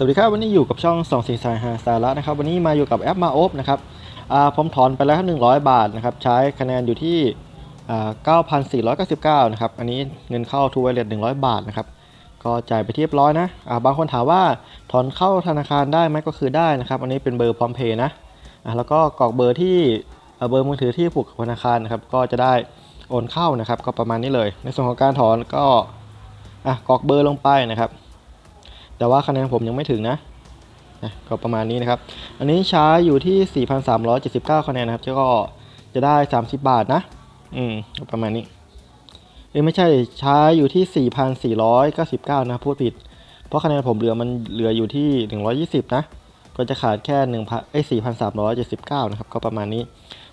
สวัสดีครับวันนี้อยู่กับช่องสองสีสายหาสาระนะครับวันนี้มาอยู่กับแอปมาโอบนะครับผมถอนไปแล้วหนึ่งร้อยบาทนะครับใช้คะแนนอยู่ที่อ่า9,499นะครับอันนี้เงินเข้าทูไวเลต100บาทนะครับก็จ่ายไปที่เรียบร้อยนะบางคนถามว่าถอนเข้าธนาคารได้ไหมก็คือได้นะครับอันนี้เป็นเบอร์พร้อมเพย์นะแล้วก็กรอกเบอร์ที่เบอร์มือถือที่ผูกกับธนาคารนะครับก็จะได้โอนเข้านะครับก็ประมาณนี้เลย ในส่วนของการถอนก็อกรอกเบอร์ลงไปนะครับ แต่ว่าคะแนนผมยังไม่ถึงนะนะก็ประมาณนี้นะครับ อันนี้ใช้อยู่ที่ 4,379 คะแนนนะครับ ก็จะได้ 30 บาทนะ อืมก็ประมาณนี้เอ้ไม่ใช่ใช้อยู่ที่ 4,499 นะพูดผิด เพราะคะแนนผมเหลือมันเหลืออยู่ที่ 120 นะ ก็จะขาดแค่1,000เอ้ย4,379 นะครับ ก็ประมาณนี้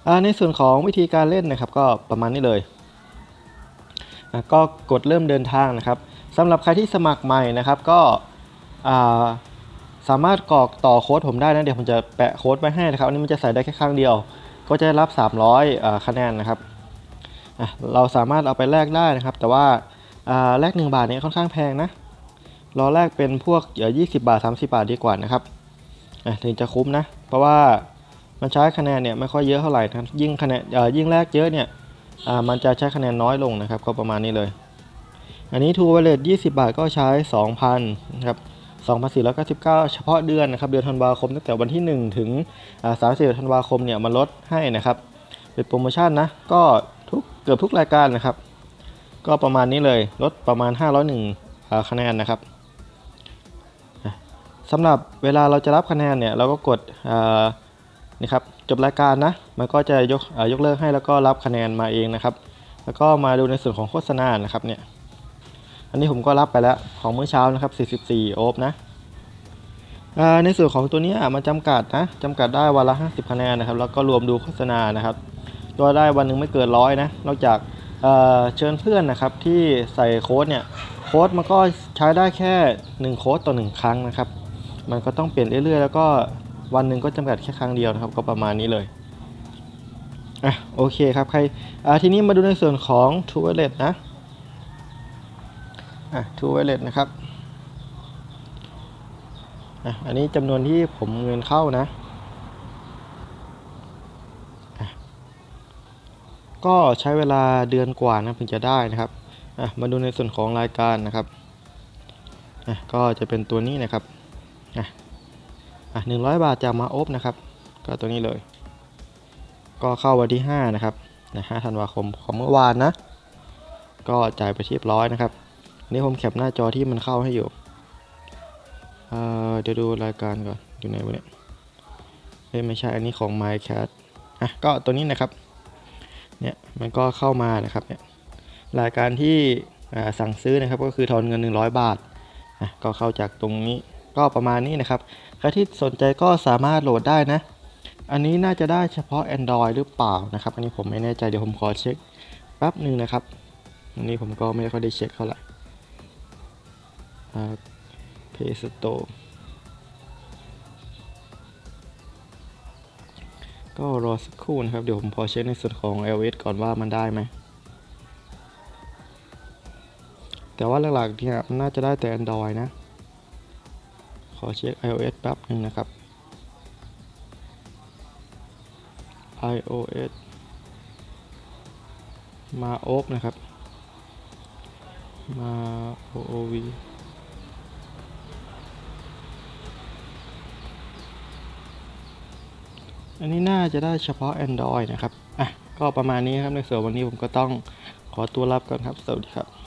อ่า ในส่วนของวิธีการเล่นนะครับ ก็ประมาณนี้เลยอะก็กดเริ่มเดินทางนะครับสำหรับใครที่สมัครใหม่นะครับ ก็ สามารถกรอกต่อโค้ดผมได้นะเดี๋ยวผมจะแปะโค้ดไว้ให้นะครับอันนี้มันจะใส่ได้แค่ครั้งเดียว ก็จะได้รับ 300อ่าคะแนนนะครับเราสามารถเอาไปแลกได้นะครับ แต่ว่าาแลก1บาทเนี้ค่อนข้างแพงนะรอแลกเป็นพวกเอ่อ20บาท 30 บาทดีกว่านะครับถึงจะคุ้มนะ เพราะว่ามันใช้คะแนนเนี่ยไม่ค่อยเยอะเท่าไหร่นะยิ่งคะแนนยิ่งแลกเยอะเนี่ยมันจะใช้คะแนนน้อยลงนะครับ ก็ประมาณนี้เลย อันนี้ทูว a เลต20 บาทก็ใช้ 2,000นะครับ 2,499 เฉพาะเดือนนะครับเดือนธันวาคมตั้งแต่วันที่ 1 ถึง30ธันวาคมเนี่ยมันลดให้นะครับเป็นโปรโมชั่นนะก็ทุกเกือบทุกรายการนะครับ ก็ประมาณนี้เลยลดประมาณ 501คะแนนนะครับสำหรับเวลาเราจะรับคะแนนเนี่ยเราก็กดนี่ครับจบรายการนะมันก็จะยกยกเลิกให้แล้วก็รับคะแนนมาเองนะครับ แล้วก็มาดูในส่วนของโฆษณานะครับเนี่ย อันนี้ผมก็รับไปแล้วของเมื่อเช้านะครับ 44 โอฟนะในส่วนของตัวนี้มันจำกัดนะจำกัดได้วันละ 50 คะแนนนะครับ แล้วก็รวมดูโฆษณานะครับตัวได้วันหนึ่งไม่เกินร้อยนะ นอกจากเเชิญเพื่อนนะครับที่ใส่โค้ดเนี่ยโค้ดมันก็ใช้ได้แค่ 1 โค้ดต่อ 1 ครั้งนะครับ มันก็ต้องเปลี่ยนเรื่อยๆ แล้วก็วันหนึ่งก็จำกัดแค่ครั้งเดียวนะครับ ก็ประมาณนี้เลยอะโอเคครับใครทีนี้มาดูในส่วนของ t r u e Wallet นะ อะ True Wallet นะครับอะอันนี้จำนวนที่ผมเงินเข้านะะก็ใช้เวลาเดือนกว่านะถึงจะได้นะครับอะมาดูในส่วนของรายการนะครับอะก็จะเป็นตัวนี้นะครับอะอะหนึ่งร้อยบาทจากมาอบนะครับ ก็ตัวนี้เลย ก็เข้าวันที่5นะครับนะ5ธันวาคมของเมื่อวานนะ ก็จ่ายไปที่เรียบร้อยนะครับ นนี้ผมแคปหน้าจอที่มันเข้าให้อยู่เอ่อเดี๋ยวดูรายการก่อน อยู่ไหนวะเนี่ยเอ้ไม่ใช่ อันนี้ของ MyCat อะ ก็ตัวนี้นะครับ เนี่ย มันก็เข้ามานะครับ เนี่ย รายการที่อ่าสั่งซื้อนะครับ ก็คือทอนเงิน 100 บาท อะ ก็เข้าจากตรงนี้ ก็ประมาณนี้นะครับ ใครที่สนใจก็สามารถโหลดได้นะ อันนี้น่าจะได้เฉพาะ Android หรือเปล่านะครับ อันนี้ผมไม่แน่ใจ เดี๋ยวผมขอเช็คแป๊บหนึ่งนะครับ อันนี้ผมก็ไม่ค่อยได้เช็คเท่าไหร่ เพสโตก็รอสักครู่นะครับ เดี๋ยวผมพอเช็คในส่วนของ iOS ก่อนว่ามันได้ไหม แต่ว่าหลักๆเนี่ยมันน่าจะได้แต่ Android นะ ขอเช็ค iOS แป๊บหนึ่งนะครับ iOS มาโอ๊บนะครับ มา OOV อันนี้น่าจะได้เฉพาะ Android นะครับ อะ ก็ประมาณนี้ครับ ในส่วนวันนี้ผมก็ต้องขอตัวลาไปก่อนครับ สวัสดีครับ